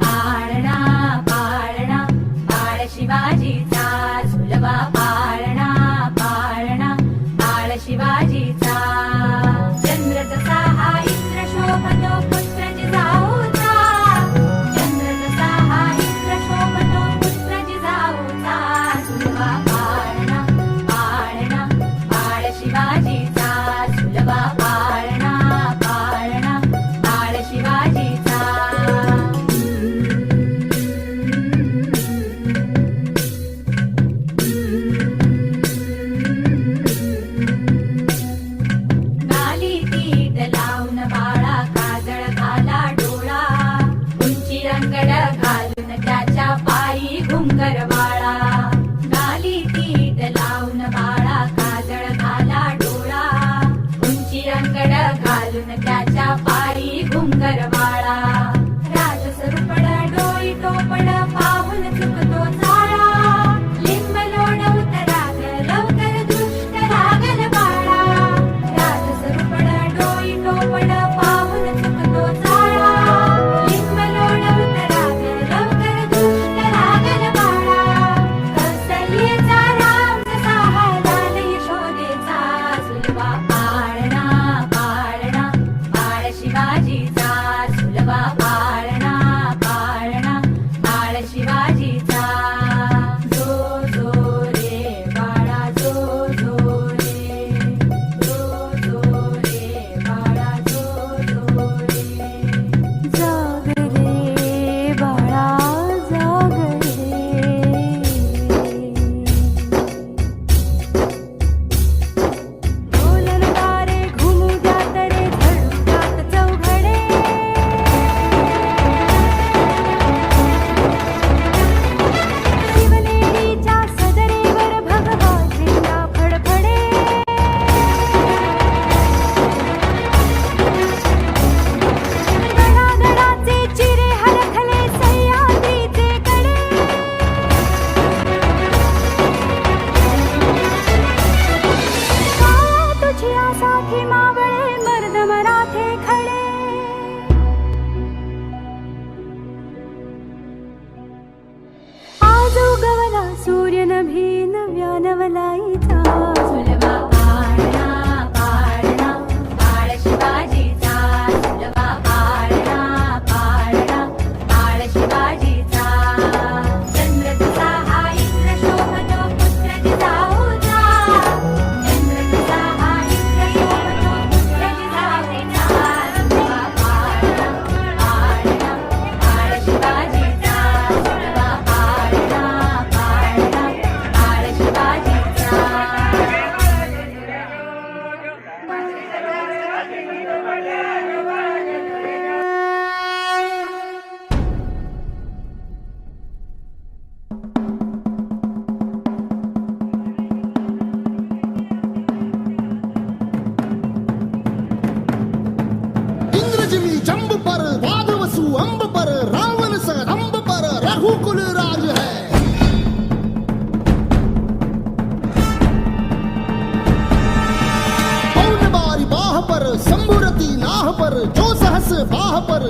पाळणा पाळणा बाळ शिवाजीचा. bye. सूर्यनभेन व्यानवलायिता كل راعي बाह पर शंभुरती नाह पर जो सहस बाह पर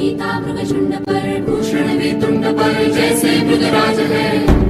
सीता मृग झुंड पर भूषण भी तुंड पर जैसे मृगराज है।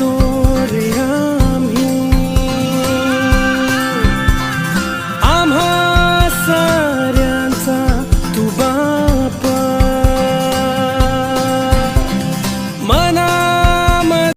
perdoa.